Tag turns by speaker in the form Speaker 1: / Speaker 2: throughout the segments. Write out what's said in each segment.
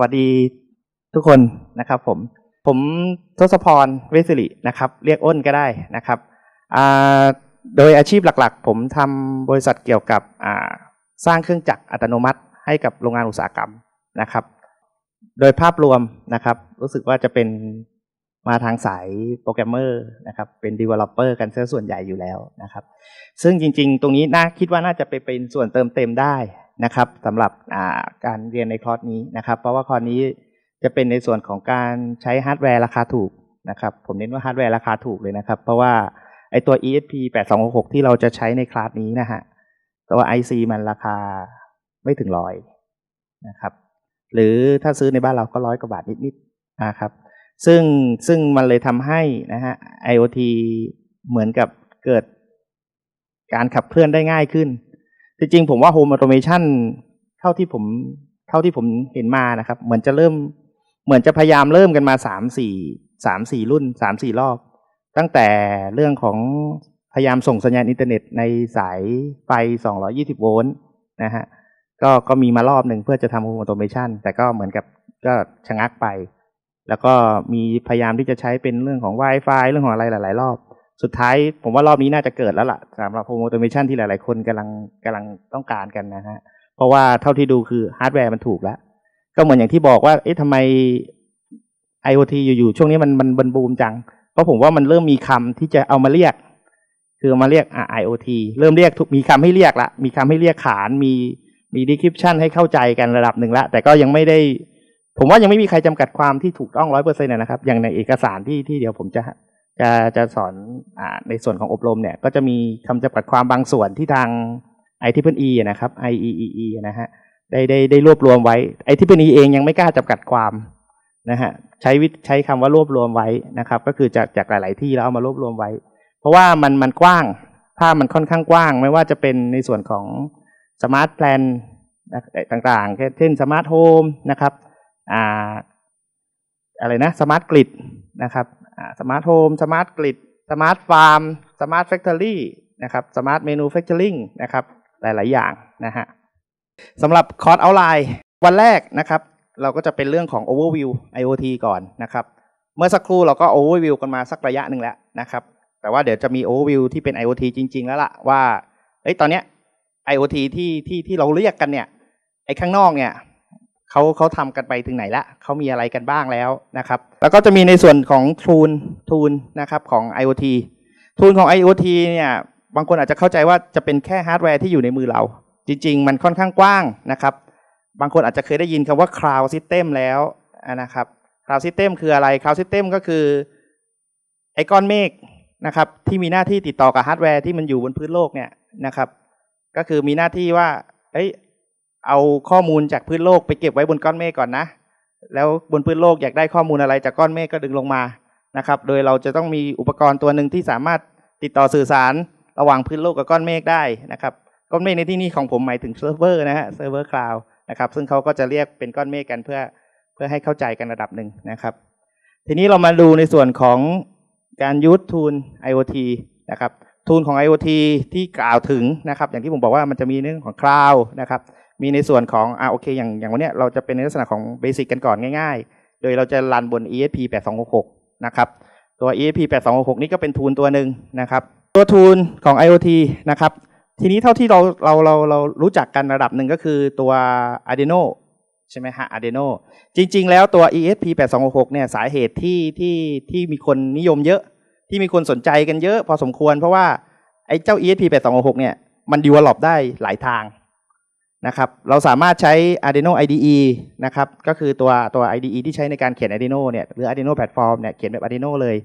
Speaker 1: วัสดีทุกคนนะครับผม ผมทศพรเวสิรินะครับ เรียกอ้นก็ได้นะครับโดยอาชีพหลักๆ ผมทำบริษัทเกี่ยวกับสร้างเครื่องจักรอัตโนมัติให้กับโรงงานอุตสาหกรรมนะครับ โดยภาพรวมนะครับ รู้สึกว่าจะเป็นมาทางสายโปรแกรมเมอร์นะครับเป็น developer กันซะส่วนใหญ่อยู่แล้วนะครับ ซึ่งจริงๆ ตรงนี้น่าคิดว่าน่าจะไปเป็นส่วนเติมเต็มได้ นะครับสำหรับการเรียนในคอร์สนี้นะครับ เพราะว่าคอร์สนี้จะเป็นในส่วนของการใช้ฮาร์ดแวร์ราคาถูกนะครับ ผมเน้นว่าฮาร์ดแวร์ราคาถูกเลยนะครับ เพราะว่าไอตัว ESP 8266 ที่เราจะใช้ในคลาสนี้นะฮะตัว IC มันราคาไม่ถึงร้อยนะครับ หรือถ้าซื้อในบ้านเราก็ร้อยกว่าบาทนิดๆนะครับ ซึ่งซึ่งมันเลยทำให้นะฮะ IoT เหมือนกับเกิดการขับเคลื่อนได้ง่ายขึ้น จริงๆผมว่า Home Automation เท่าที่ผมเท่าที่ผมเห็นมานะครับ เหมือนจะเริ่ม เหมือนจะพยายามเริ่มกันมาสามสี่สามสี่รุ่นสามสี่รอบ ตั้งแต่เรื่องของพยายามส่งสัญญาณอินเทอร์เน็ตในสายไฟ 220 โวลต์นะฮะก็ก็มีมารอบหนึ่งเพื่อจะทำ Home Automation แต่ก็เหมือนกับก็ชะงักไป แล้วก็มีพยายามที่จะใช้เป็นเรื่องของ Wi-Fi เรื่องของอะไรหลาย ๆ รอบ สุดท้ายผมว่ารอบนี้น่าจะเกิดแล้วล่ะสำหรับ Home Automation ที่หลาย ๆ คนกำลังกำลังต้องการกันนะฮะ เพราะว่าเท่าที่ดูคือฮาร์ดแวร์มันถูกแล้ว ก็เหมือนอย่างที่บอกว่า เอ๊ะทำไม IoT อยู่ ๆ ช่วงนี้มันมันบันบูมจัง เพราะผมว่ามันเริ่มมีคำที่จะเอามาเรียก คือมาเรียกอะ IoT เริ่มเรียกมีคำให้เรียกละ มีคำให้เรียกขาน มีมี description ให้เข้าใจกันระดับหนึ่งละ แต่ก็ยังไม่ได้ ผมว่ายังไม่มีใครจำกัดความที่ถูกต้องร้อยเปอร์เซ็นต์นะครับ อย่างในเอกสารที่ที่เดี๋ยวผมจะ จะจะสอนอในส่วนของอบรมเนี่ย ก็จะมีคำจำกัดความบางส่วนที่ทาง i t e e นะครับ IEEE นะฮะได้ได้ได้รวบรวมไว้ i t e e เองยังไม่กล้าจำกัดความนะฮะใช้วิใช้คำว่ารวบรวมไว้นะครับ ก็คือจากจากหลาย ๆ ที่แล้วเอามารวบรวมไว้ เพราะว่ามันมันกว้างภาพมันค่อนข้างกว้าง ไม่ว่าจะเป็นในส่วนของสมาร์ทแพลนต่างๆ เช่นสมาร์ทโฮมนะครับ อ่า อะไรนะ สมาร์ทกริดนะครับ สมาร์ทโฮมสมาร์ทกริดสมาร์ทฟาร์มสมาร์ทแฟคทอรี่นะครับสมาร์ทเมนูแฟคเจอริงนะครับหลาย ๆ อย่างนะฮะสำหรับคอร์สเอาไลน์วันแรกนะครับ เราก็จะเป็นเรื่องของ overview IoT ก่อนนะครับ เมื่อสักครู่เราก็ overview กันมาสักระยะหนึ่งแล้วนะครับ แต่ว่าเดี๋ยวจะมี overview ที่เป็น IoT จริง ๆ แล้วล่ะว่าเอ้ยตอนเนี้ย IoT ที่ที่ที่เราเรียกกันเนี่ยไอ้ข้างนอกเนี่ย เขาเขาทำกันไปถึงไหนละเขามีอะไรกันบ้างแล้วนะครับ แล้วก็จะมีในส่วนของทูลทูลนะครับของ IoT ทูลของ IoT เนี่ยบางคนอาจจะเข้าใจว่าจะเป็นแค่ฮาร์ดแวร์ที่อยู่ในมือเรา จริง ๆ มันค่อนข้างกว้างนะครับ บางคนอาจจะเคยได้ยินคำว่า cloud system แล้วนะครับ cloud system คืออะไร cloud system ก็คือไอ้ก้อนเมฆนะครับที่มีหน้าที่ติดต่อกับฮาร์ดแวร์ที่มันอยู่บนพื้นโลกเนี่ยนะครับ ก็คือมีหน้าที่ว่าเอ้ย เอาข้อมูลจากพื้นโลกไปเก็บไว้บนก้อนเมฆก่อนนะ แล้วบนพื้นโลกอยากได้ข้อมูลอะไรจากก้อนเมฆก็ดึงลงมานะครับ โดยเราจะต้องมีอุปกรณ์ตัวหนึ่งที่สามารถติดต่อสื่อสารระหว่างพื้นโลกกับก้อนเมฆได้นะครับ ก้อนเมฆในที่นี้ของผมหมายถึงเซิร์ฟเวอร์นะฮะเซิร์ฟเวอร์คลาวด์นะครับ ซึ่งเขาก็จะเรียกเป็นก้อนเมฆกันเพื่อเพื่อให้เข้าใจกันระดับหนึ่งนะครับ ทีนี้เรามาดูในส่วนของการยูททูล IoT นะครับทูลของ IoT ที่กล่าวถึงนะครับ อย่างที่ผมบอกว่ามันจะมีเรื่องของคลาวด์นะครับ มีในส่วนของอ่าโอเคอย่างอย่างวันนี้เราจะเป็นในลักษณะของเบสิกกันก่อนง่ายๆ โดยเราจะรันบน ESP 8266นะครับตัว ESP 8266นี่ก็เป็นทูลตัวหนึ่งนะครับ ตัวทูลของ IoT นะครับ ทีนี้เท่าที่เราเราเราเรารู้จักกันระดับหนึ่งก็คือตัว Arduino ใช่ไหมฮะ Arduino จริง ๆ แล้วตัว ESP 8266เนี่ยสาเหตุที่ที่ที่มีคนนิยมเยอะ ที่มีคนสนใจกันเยอะพอสมควร เพราะว่าไอ้เจ้า ESP 8266เนี่ยมัน develop ได้หลายทาง นะครับเราสามารถใช้ Arduino IDE นะครับก็คือตัวตัว IDE ที่ใช้ในการเขียน Arduino เนี่ยหรือ Arduino Platform เนี่ยเขียนแบบ Arduino เลย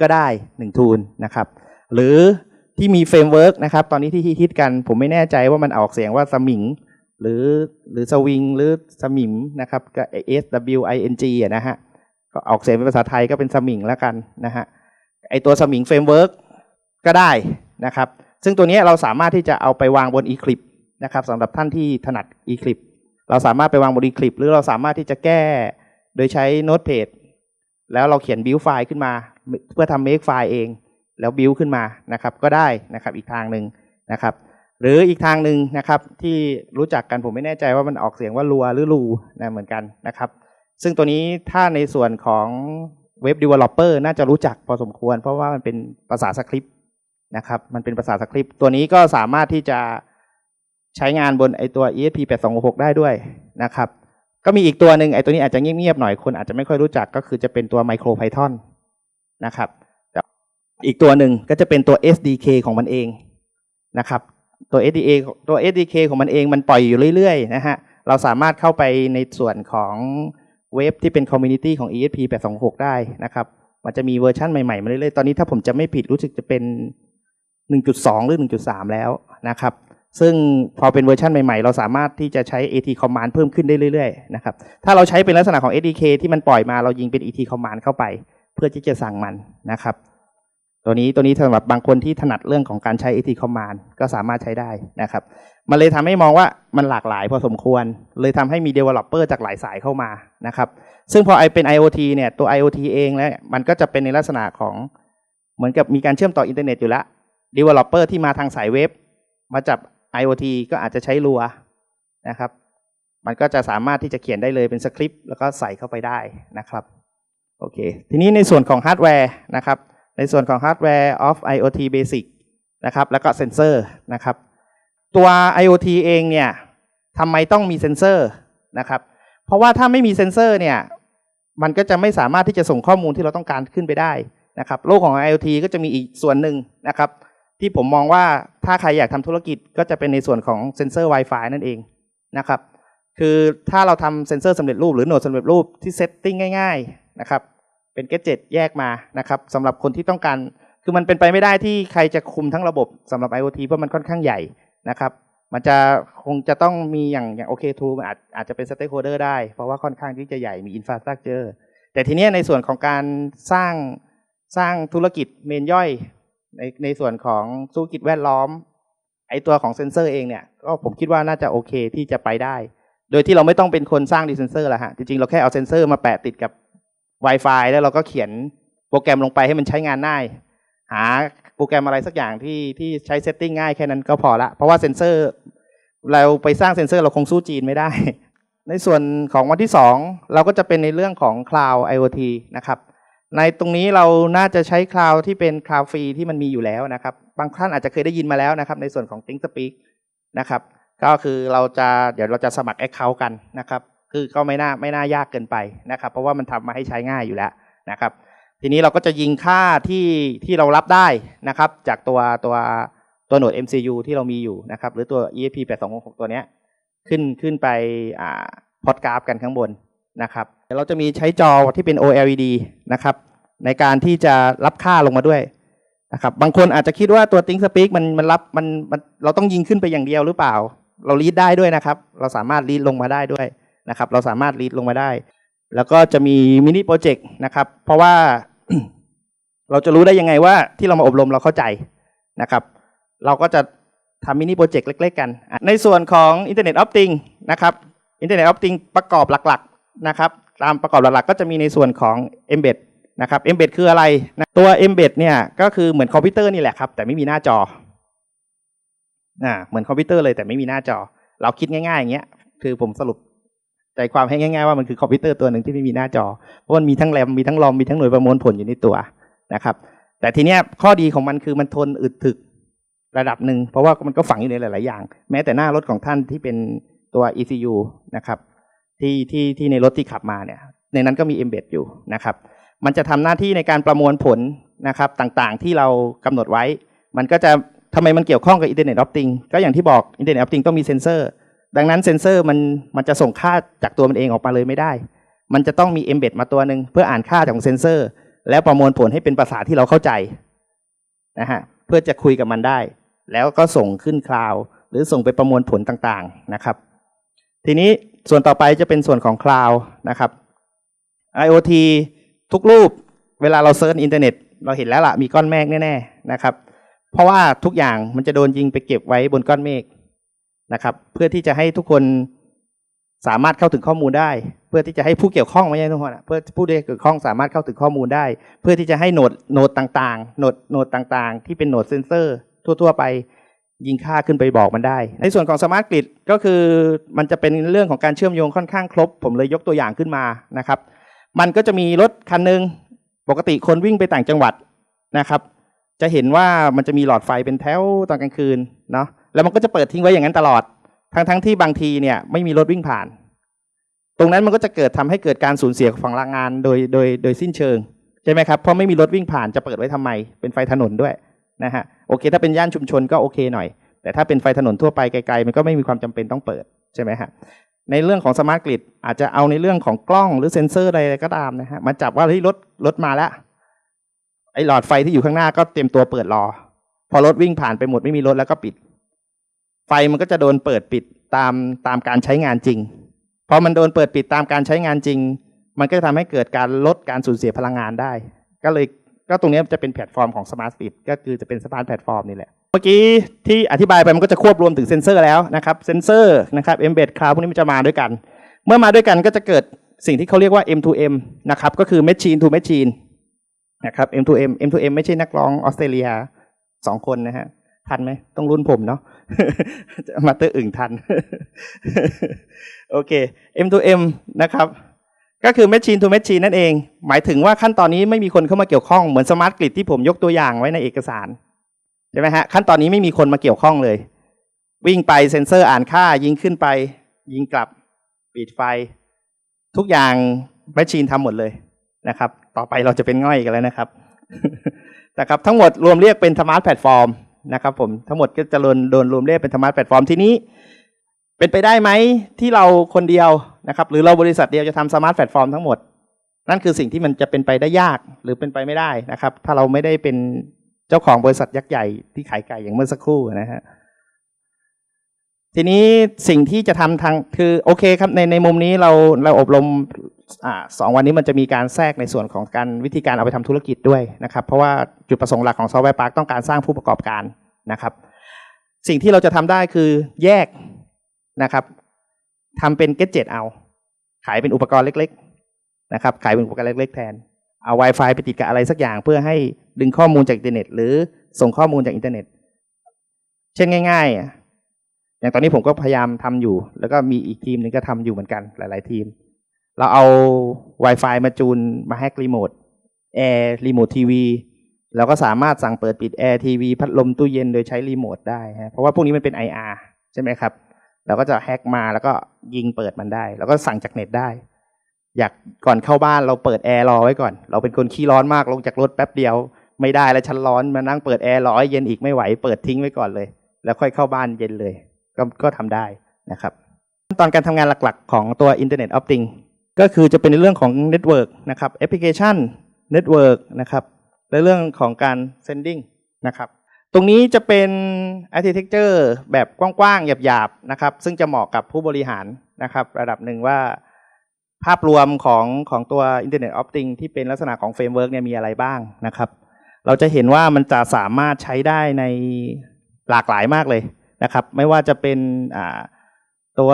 Speaker 1: ก็ได้1ทูลนะครับหรือที่มีเฟรมเวิร์กนะครับตอนนี้ที่ฮิตกันผมไม่แน่ใจว่ามันออกเสียงว่าสมิงหรือหรือสวิงหรือสมิมนะครับก็ S W I N G อะนะฮะก็ออกเสียงเป็นภาษาไทยก็เป็นสมิงแล้วกันนะฮะไอตัวสมิงเฟรมเวิร์กก็ได้นะครับซึ่งตัวนี้เราสามารถที่จะเอาไปวางบน Eclipse นะครับสำหรับท่านที่ถนัด eClip เราสามารถไปวางบน Eclipse หรือเราสามารถที่จะแก้โดยใช้ Notepad แล้วเราเขียน build ไฟล์ขึ้นมา เพื่อทำ make ไฟล์เอง แล้ว build ขึ้นมานะครับ ก็ได้นะครับอีกทางหนึ่งนะครับ หรืออีกทางหนึ่งนะครับที่รู้จักกันผมไม่แน่ใจว่ามันออกเสียงว่ารัวหรือรูนะเหมือนกันนะครับ ซึ่งตัวนี้ถ้าในส่วนของเว็บ developer น่าจะรู้จักพอสมควร เพราะว่ามันเป็นภาษาสคริปต์นะครับ มันเป็นภาษาสคริปต์ตัวนี้ก็สามารถที่จะ ใช้งานบนไอตัว ESP 8266ได้ด้วยนะครับ ก็มีอีกตัวหนึ่งไอตัวนี้อาจจะเงียบๆหน่อยคนอาจจะไม่ค่อยรู้จักก็คือจะเป็นตัว Micro Python นะครับอีกตัวหนึ่งก็จะเป็นตัว SDK ของมันเองนะครับ ตัว SDK ตัว SDK ของมันเองมันปล่อยอยู่เรื่อยๆนะฮะเราสามารถเข้าไปในส่วนของเว็บที่เป็นคอมมูนิตี้ของ ESP 826 ได้นะครับ มันจะมีเวอร์ชันใหม่ๆมาเรื่อยๆ ตอนนี้ถ้าผมจะไม่ผิดรู้สึกจะเป็น 1.2 หรือ 1.3 แล้วนะครับ ซึ่งพอเป็นเวอร์ชันใหม่ๆ เราสามารถที่จะใช้ AT command เพิ่มขึ้นได้เรื่อยๆนะครับถ้าเราใช้เป็นลักษณะของ SDK ที่มันปล่อยมาเรายิงเป็น ET command เข้าไป เพื่อที่จะสั่งมันนะครับ ตัวนี้ตัวนี้สำหรับบางคนที่ถนัดเรื่องของการใช้ AT command ก็สามารถใช้ได้นะครับ มันเลยทำให้มองว่ามันหลากหลายพอสมควร เลยทำให้มี developer จากหลายสายเข้ามานะครับซึ่งพอไอเป็น IoT เนี่ยตัว IoT เองแล้วมันก็จะเป็นในลักษณะของเหมือนกับมีการเชื่อมต่ออินเทอร์เน็ตอยู่แล้ว developer ที่มาทางสายเว็บมาจับ IoT ก็อาจจะใช้รัวนะครับ มันก็จะสามารถที่จะเขียนได้เลยเป็นสคริปต์แล้วก็ใส่เข้าไปได้นะครับโอเค ทีนี้ในส่วนของฮาร์ดแวร์นะครับ ในส่วนของฮาร์ดแวร์ of IoT Basic นะครับ แล้วก็เซนเซอร์นะครับ ตัว IoT เองเนี่ยทำไมต้องมีเซนเซอร์นะครับ เพราะว่าถ้าไม่มีเซนเซอร์เนี่ย มันก็จะไม่สามารถที่จะส่งข้อมูลที่เราต้องการขึ้นไปได้นะครับ โลกของ IoT ก็จะมีอีกส่วนหนึ่งนะครับ ที่ผมมองว่าถ้าใครอยากทำธุรกิจก็จะเป็นในส่วนของเซ็นเซอร์ Wi-Fi นั่นเองนะครับคือถ้าเราทำเซ็นเซอร์สำเร็จรูปหรือโหนดสำเร็จรูปที่เซตติ้งง่าย ๆนะครับ เป็นเกจเจ็ตแยกมานะครับสำหรับคนที่ต้องการ คือมันเป็นไปไม่ได้ที่ใครจะคุมทั้งระบบสำหรับ IoT เพราะมันค่อนข้างใหญ่นะครับ มันจะคงจะต้องมีอย่างอย่างโอเคทูมันอาจอาจจะเป็นสเต็กโฮเดอร์ได้ เพราะว่าค่อนข้างที่จะใหญ่มีอินฟราสตรักเจอร์แต่ทีนี้ในส่วนของการสร้างสร้างธุรกิจเมนย่อย ในในส่วนของธุรกิจแวดล้อม ไอตัวของเซนเซอร์เองเนี่ยก็ผมคิดว่าน่าจะโอเคที่จะไปได้ โดยที่เราไม่ต้องเป็นคนสร้างดีเซนเซอร์ละฮะ จริงๆ เราแค่เอาเซนเซอร์มาแปะติดกับ Wi-Fi แล้วเราก็เขียนโปรแกรมลงไปให้มันใช้งานง่าย หาโปรแกรมอะไรสักอย่างที่ที่ใช้เซตติ้งง่ายแค่นั้นก็พอละ เพราะว่าเซนเซอร์เราไปสร้างเซนเซอร์เราคงสู้จีนไม่ได้ ในส่วนของวันที่สองเราก็จะเป็นในเรื่องของ Cloud IoT นะครับ ในตรงนี้เราน่าจะใช้คลาวที่เป็นคลาวฟรีที่มันมีอยู่แล้วนะครับ บางท่านอาจจะเคยได้ยินมาแล้วนะครับ ในส่วนของ ThinkSpeak นะครับ ก็คือเราจะเดี๋ยวเราจะสมัคร Account กันนะครับ คือก็ไม่น่าไม่น่ายากเกินไปนะครับ เพราะว่ามันทำมาให้ใช้ง่ายอยู่แล้วนะครับ ทีนี้เราก็จะยิงค่าที่ที่เรารับได้นะครับ จากตัวตัวตัวโหนด MCU ที่เรามีอยู่นะครับ หรือตัว ESP 8266ตัวเนี้ยขึ้นขึ้นไปอ่าพอดกราฟกันข้างบน นะครับเราจะมีใช้จอที่เป็น OLED นะครับ ในการที่จะรับค่าลงมาด้วยนะครับ บางคนอาจจะคิดว่าตัว ThinkSpeak มันมันรับมันมันเราต้องยิงขึ้นไปอย่างเดียวหรือเปล่า เรารีดได้ด้วยนะครับ เราสามารถรีดลงมาได้ด้วยนะครับ เราสามารถรีดลงมาได้ แล้วก็จะมีมินิโปรเจกต์นะครับ เพราะว่าเราจะรู้ได้ยังไงว่าที่เรามาอบรมเราเข้าใจนะครับ เราก็จะทำมินิโปรเจกต์เล็ก ๆ กัน ในส่วนของ Internet of Things นะครับ Internet of Things ประกอบหลักๆ นะครับตามประกอบหลักๆก็จะมีในส่วนของ Embed นะครับ Embed คืออะไรนะตัว Embed เนี่ยก็คือเหมือนคอมพิวเตอร์นี่แหละครับ แต่ไม่มีหน้าจออ่าเหมือนคอมพิวเตอร์เลยแต่ไม่มีหน้าจอ เราคิดง่ายๆอย่างเงี้ยคือผมสรุปใจความให้ง่ายๆว่ามันคือคอมพิวเตอร์ตัวหนึ่งที่ไม่มีหน้าจอเพราะมันมีทั้งแรมมีทั้งรอมมีทั้งหน่วยประมวลผลอยู่ในตัวนะครับ แต่ทีเนี้ยข้อดีของมันคือมันทนอึดถึกระดับหนึ่งเพราะว่ามันก็ฝังอยู่ในหลาย ๆ อย่าง แม้แต่หน้ารถของท่านที่เป็นตัว ECU นะครับ ที่ที่ที่ในรถที่ขับมาเนี่ยในนั้นก็มี embed อยู่นะครับ มันจะทำหน้าที่ในการประมวลผลนะครับต่างๆ ที่เรากำหนดไว้ มันก็จะทำไมมันเกี่ยวข้องกับ Internet of Things ก็อย่างที่บอก Internet of Things ต้องมีเซนเซอร์ ดังนั้นเซนเซอร์มันมันจะส่งค่าจากตัวมันเองออกมาเลยไม่ได้ มันจะต้องมี embed มาตัวหนึ่งเพื่ออ่านค่าจากเซนเซอร์ แล้วประมวลผลให้เป็นภาษาที่เราเข้าใจนะฮะเพื่อจะคุยกับมันได้ แล้วก็ส่งขึ้นคลาวหรือส่งไปประมวลผลต่างๆนะครับ ทีนี้ ส่วนต่อไปจะเป็นส่วนของคลาวนะครับ IoT ทุกรูปเวลาเราเซิร์ชอินเทอร์เน็ตเราเห็นแล้วล่ะมีก้อนเมฆแน่ๆนะครับ เพราะว่าทุกอย่างมันจะโดนยิงไปเก็บไว้บนก้อนเมฆนะครับ เพื่อที่จะให้ทุกคนสามารถเข้าถึงข้อมูลได้ เพื่อที่จะให้ผู้เกี่ยวข้องไม่ใช่ทุกคนอะเพื่อผู้ที่เกี่ยวข้องสามารถเข้าถึงข้อมูลได้ เพื่อที่จะให้โหนดโหนดต่างๆโหนดโหนดต่างๆ ที่เป็นโหนดเซนเซอร์ทั่ว ๆ ไป ยิงค่าขึ้นไปบอกมันได้ ในส่วนของสมาร์ทกริดก็คือมันจะเป็นเรื่องของการเชื่อมโยงค่อนข้างครบ ผมเลยยกตัวอย่างขึ้นมานะครับ มันก็จะมีรถคันหนึ่งปกติคนวิ่งไปต่างจังหวัดนะครับ จะเห็นว่ามันจะมีหลอดไฟเป็นแถวตอนกลางคืนเนาะแล้วมันก็จะเปิดทิ้งไว้อย่างนั้นตลอด ทั้งทั้งที่บางทีเนี่ยไม่มีรถวิ่งผ่าน ตรงนั้นมันก็จะเกิดทำให้เกิดการสูญเสียของพลังงานโดยโดยโดยสิ้นเชิงใช่ไหมครับเพราะไม่มีรถวิ่งผ่านจะเปิดไว้ทำไมเป็นไฟถนนด้วย นะฮะโอเค ถ้าเป็นย่านชุมชนก็โอเคหน่อย แต่ถ้าเป็นไฟถนนทั่วไปไกลๆมันก็ไม่มีความจำเป็นต้องเปิดใช่ไหมฮะในเรื่องของสมาร์ทกริดอาจจะเอาในเรื่องของกล้องหรือเซ็นเซอร์อะไรก็ตามนะฮะมาจับว่าเฮ้ยรถรถมาแล้วไอ้หลอดไฟที่อยู่ข้างหน้าก็เตรียมตัวเปิดรอ พอรถวิ่งผ่านไปหมดไม่มีรถแล้วก็ปิด ไฟมันก็จะโดนเปิดปิดตามตามการใช้งานจริงพอมันโดนเปิดปิดตามการใช้งานจริง มันก็จะทำให้เกิดการลดการสูญเสียพลังงานได้ ก็เลย ก็ตรงนี้จะเป็นแพลตฟอร์มของ Smart Speed ก็คือจะเป็นสมาร์แพลตฟอร์มนี่แหละ เมื่อกี้ที่อธิบายไปมันก็จะควบรวมถึงเซนเซอร์แล้วนะครับ เซนเซอร์นะครับ Embed Cloud พวกนี้มันจะมาด้วยกัน เมื่อมาด้วยกันก็จะเกิดสิ่งที่เขาเรียกว่า M2M นะครับ ก็คือ Machine to Machine นะครับ M2M M2M ไม่ใช่นักร้องออสเตรเลียสองคนนะฮะ ทันไหม ต้องรุ่นผมเนาะ มาเตอร์อึ่งทัน โอเค M2M นะครับ ก็คือ Machine to Machine นั่นเอง หมายถึงว่าขั้นตอนนี้ไม่มีคนเข้ามาเกี่ยวข้องเหมือนสมาร์ทกริดที่ผมยกตัวอย่างไว้ในเอกสารใช่ไหมฮะขั้นตอนนี้ไม่มีคนมาเกี่ยวข้องเลย วิ่งไปเซ็นเซอร์อ่านค่า ยิงขึ้นไป ยิงกลับปิดไฟ ทุกอย่างแมชชีนทำหมดเลยนะครับ ต่อไปเราจะเป็นง่อยกันแล้วนะครับนะครับทั้งหมดรวมเรียกเป็นธรรมะแพลตฟอร์มนะครับผมทั้งหมดก็จะโดนโดนรวมเรียกเป็นธรรมะแพลตฟอร์มทีนี้ เป็นไปได้ไหมที่เราคนเดียวนะครับ หรือเราบริษัทเดียวจะทำสมาร์ทแพลตฟอร์มทั้งหมด นั่นคือสิ่งที่มันจะเป็นไปได้ยากหรือเป็นไปไม่ได้นะครับ ถ้าเราไม่ได้เป็นเจ้าของบริษัทยักษ์ใหญ่ที่ขายไก่อย่างเมื่อสักครู่นะฮะทีนี้สิ่งที่จะทำทางคือโอเคครับในในมุมนี้เราเราอบรมอ่าสองวันนี้มันจะมีการแทรกในส่วนของการวิธีการเอาไปทำธุรกิจด้วยนะครับ เพราะว่าจุดประสงค์หลักของซอฟต์แวร์พาร์คต้องการสร้างผู้ประกอบการนะครับ สิ่งที่เราจะทำได้คือแยก นะครับทำเป็นเกจเจ็ตเอา ขายเป็นอุปกรณ์เล็ก ๆ นะครับ ขายเป็นอุปกรณ์เล็ก ๆ แทน เอา Wi-Fi ไปติดกับอะไรสักอย่าง เพื่อให้ดึงข้อมูลจากอินเทอร์เน็ต หรือส่งข้อมูลจากอินเทอร์เน็ต เช่นง่าย ๆ อย่างตอนนี้ผมก็พยายามทำอยู่ แล้วก็มีอีกทีมหนึงก็ทำอยู่เหมือนกันหลาย ๆ ทีม เราเอา Wi-Fi มาจูนมาแฮกรีโมทแอร์รีโมททีวีเราก็สามารถสั่งเปิดปิดแอร์ทีวีพัดลมตู้เย็นโดยใช้รีโมทได้ฮะเพราะว่าพวกนี้มันเป็น IR ใช่ไหมครับ เราก็จะแฮกมาแล้วก็ยิงเปิดมันได้ แล้วก็สั่งจากเน็ตได้ อยากก่อนเข้าบ้านเราเปิดแอร์รอไว้ก่อน เราเป็นคนขี้ร้อนมากลงจากรถแป๊บเดียว ไม่ได้แล้วฉันร้อนมานั่งเปิดแอร์รอให้เย็นอีกไม่ไหวเปิดทิ้งไว้ก่อนเลย แล้วค่อยเข้าบ้านเย็นเลย ก็ก็ทำได้นะครับขั้นตอนการทำงานหลักๆ ของตัว Internet of Things ก็คือจะเป็นในเรื่องของ Network นะครับแอปพลิเคชัน Network นะครับและเรื่องของการ Sending นะครับ ตรงนี้จะเป็น architecture แบบกว้างๆ หยาบๆ นะครับ ซึ่งจะเหมาะกับผู้บริหารนะครับ ระดับหนึ่งว่าภาพรวมของของตัว Internet of Things ที่เป็นลักษณะของเฟรมเวิร์กเนี่ยมีอะไรบ้างนะครับ เราจะเห็นว่ามันจะสามารถใช้ได้ในหลากหลายมากเลยนะครับ ไม่ว่าจะเป็นตัว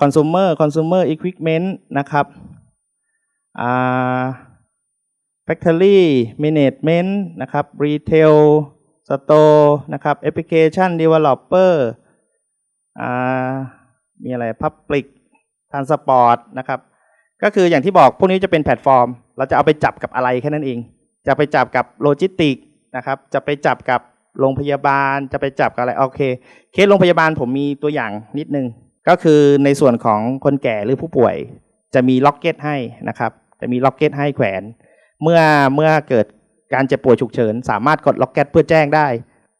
Speaker 1: consumer consumer equipment นะครับอ่า factory management นะครับ retail store นะครับ application developer อ่ามีอะไร public transport นะครับ ก็คืออย่างที่บอกพวกนี้จะเป็นแพลตฟอร์ม เราจะเอาไปจับกับอะไรแค่นั้นเอง จะไปจับกับโลจิสติกนะครับ จะไปจับกับโรงพยาบาล จะไปจับกับอะไร โอเค เคสโรงพยาบาลผมมีตัวอย่างนิดนึง ก็คือในส่วนของคนแก่หรือผู้ป่วย จะมีล็อกเก็ตให้นะครับ จะมีล็อกเก็ตให้แขวน เมื่อเมื่อเกิด การเจ็บป่วยฉุกเฉิน สามารถกดล็อกเก็ตเพื่อแจ้งได้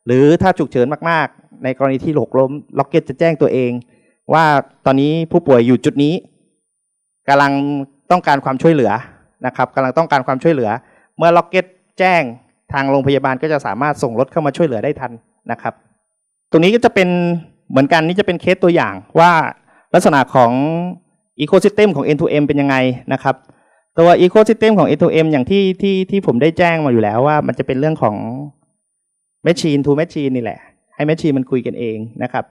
Speaker 1: หรือถ้าฉุกเฉินมากๆ ในกรณีที่หกล้มล็อกเก็ตจะแจ้งตัวเอง ว่าตอนนี้ผู้ป่วยอยู่จุดนี้กำลังต้องการความช่วยเหลือนะครับกำลังต้องการความช่วยเหลือ เมื่อล็อกเก็ตแจ้งทางโรงพยาบาลก็จะสามารถส่งรถเข้ามาช่วยเหลือได้ทันนะครับ ตรงนี้ก็จะเป็นเหมือนกันนี่จะเป็นเคสตัวอย่างว่าลักษณะของอีโค y ิ e เ m ของ N2M เป็นยังไงนะครับ ตัวอีโค y ิ e เ m ของ A2M อย่างที่ที่ที่ผมได้แจ้งมาอยู่แล้วว่า มันจะเป็นเรื่องของ Machine to Machine นี่แหละ ให้ Machine มันคุยกันเองนะครับ